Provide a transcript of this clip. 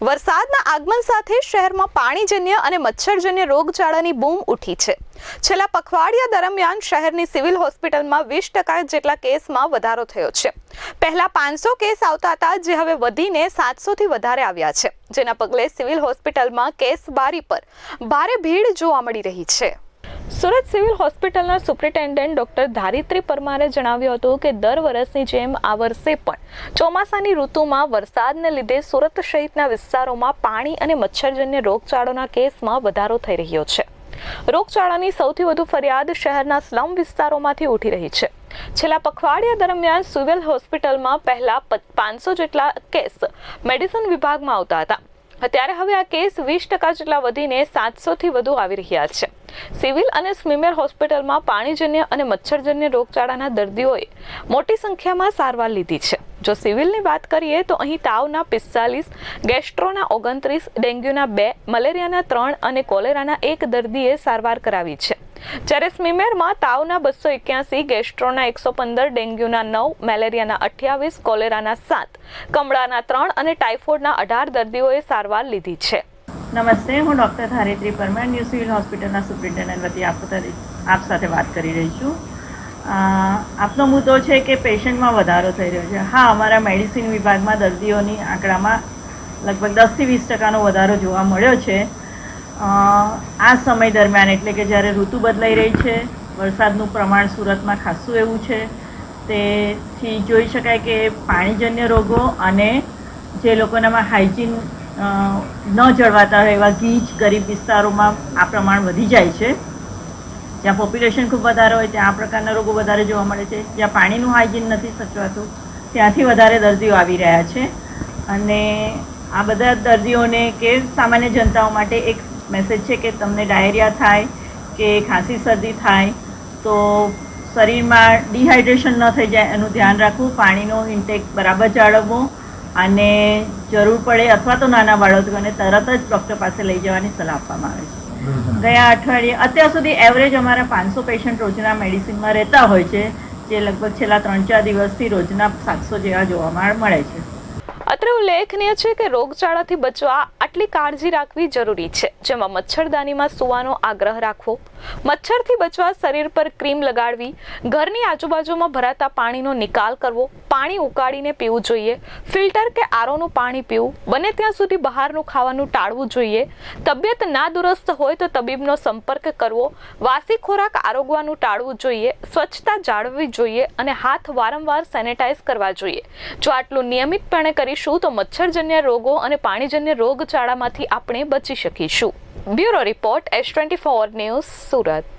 વરસાદના આગમન સાથે શહેરમાં પાણીજન્ય અને મચ્છરજન્ય રોગચાળાની બૂમ ઉઠી છે. છેલ્લા પખવાડિયા દરમિયાન શહેરની સિવિલ હોસ્પિટલમાં વીસ ટકા જેટલા કેસમાં વધારો થયો છે. પહેલા પાંચસો કેસ આવતા હતા, જે હવે વધીને સાતસોથી વધારે આવ્યા છે. જેના પગલે સિવિલ હોસ્પિટલમાં કેસ બારી પર ભારે ભીડ જોવા મળી રહી છે. સુરત સિવિલ હોસ્પિટલના સુપ્રિન્ટેન્ડન્ટ ડોક્ટર ધારિત્રી પરમારે જણાવ્યું હતું કે દર વર્ષની જેમ આ વર્ષે પણ ચોમાસાની ઋતુમાં વરસાદને લીધે સુરત સહિતના વિસ્તારોમાં પાણી અને મચ્છરજન્ય રોગચાળોના કેસમાં વધારો થઈ રહ્યો છે. રોગચાળાની સૌથી વધુ ફરિયાદ શહેરના સ્લમ વિસ્તારોમાંથી ઉઠી રહી છે. છેલ્લા પખવાડિયા દરમિયાન સિવિલ હોસ્પિટલમાં પહેલા પાંચસો જેટલા કેસ મેડિસિન વિભાગમાં આવતા હતા. ત્યારે હવે આ કેસ વીસ ટકા જેટલા વધીને સાતસોથી વધુ આવી રહ્યા છે. સિવિલ અને સ્મીમેર હોસ્પિટલમાં પાણીજન્ય અને મચ્છરજન્ય રોગચાળાના દર્દીઓએ મોટી સંખ્યામાં સારવાર લીધી છે. જો સિવિલની વાત કરીએ તો અહીં તાવના પિસ્તાલીસ, ગેસ્ટ્રોના ઓગણત્રીસ, ડેન્ગ્યુના બે, મલેરિયાના ત્રણ અને કોલેરાના એક દર્દીએ સારવાર કરાવી છે. જ્યારે સ્મીમેરમાં તાવના બસો એક્યાસી, ગેસ્ટ્રોના એકસો પંદર, ડેન્ગ્યુના નવ, મેલેરિયાના અઠ્યાવીસ, કોલેરાના સાત, કમળાના ત્રણ અને ટાઇફોઇડના અઢાર દર્દીઓએ સારવાર લીધી છે. નમસ્તે, હું doctor Dharitri Parmar, new civil હોસ્પિટલના સુપ્રિન્ટેન્ડન્ટ વતી આપ આપ સાથે વાત કરી રહી છું. આપનો મુદ્દો છે કે પેશન્ટમાં વધારો થઈ રહ્યો છે. હા, અમારા મેડિસિન વિભાગમાં દર્દીઓની આંકડામાં લગભગ દસથી વીસ ટકાનો વધારો જોવા મળ્યો છે. આ સમય દરમિયાન એટલે કે જ્યારે ઋતુ બદલાઈ રહી છે, વરસાદનું પ્રમાણ સુરતમાં ખાસું એવું છે, તેથી જોઈ શકાય કે પાણીજન્ય રોગો અને જે લોકોનામાં હાઇજીન ન જળવાતા હોય એવા ગીચ, ગરીબ વિસ્તારોમાં આ પ્રમાણ વધી જાય છે. જ્યાં પોપ્યુલેશન ખૂબ વધારે હોય, ત્યાં આ પ્રકારના રોગો વધારે જોવા મળે છે. જ્યાં પાણીનું હાઇજીન નથી સચવાતું ત્યાંથી વધારે દર્દીઓ આવી રહ્યા છે. અને આ બધા દર્દીઓને કે સામાન્ય જનતાઓ માટે એક મેસેજ છે કે તમને ડાયરિયા થાય કે ખાંસી શરદી થાય તો શરીરમાં ડિહાઇડ્રેશન ન થઈ જાય એનું ધ્યાન રાખવું પાણીનો ઇન્ટેક બરાબર જાળવવો અને જરૂર પડે અથવા તો નાના બાળકોને તરત જ ડૉક્ટર પાસે લઈ જવાની સલાહ આપવામાં આવે છે. ગયા અઠવાડિયે અત્યાર સુધી એવરેજ અમારા પાંચસો પેશન્ટ રોજના મેડિસિનમાં રહેતા હોય છે જે લગભગ છેલ્લા ત્રણ ચાર દિવસથી રોજના સાતસો જેવા જોવા મળે છે. અત્રે ઉલ્લેખનીય છે કે રોગચાળાથી બચવા આટલી કાળજી રાખવી જરૂરી છે, જેમાં મચ્છરદાનીમાં સૂવાનો આગ્રહ રાખવો મચ્છરથી બચવા શરીર પર ક્રીમ લગાડવી, ઘરની આજુબાજુમાં ભરાતા પાણીનો નિકાલ કરવો, પાણી ઉકાળીને પીવું જોઈએ, ફિલ્ટર કે આરોનું પાણી પીવું, બને ત્યાં સુધી બહારનું ખાવાનું ટાળવું જોઈએ, તબિયત ના દુરસ્ત હોય તો તબીબનો સંપર્ક કરવો, વાસી ખોરાક આરોગવાનું ટાળવું જોઈએ, સ્વચ્છતા જાળવવી જોઈએ અને હાથ વારંવાર સેનેટાઈઝ કરવા જોઈએ. જો આટલું નિયમિતપણે કરીશું તો મચ્છરજન્ય રોગો અને પાણીજન્ય રોગચાળામાંથી આપણે બચી શકીશું. Bureau report S twenty four news. Surat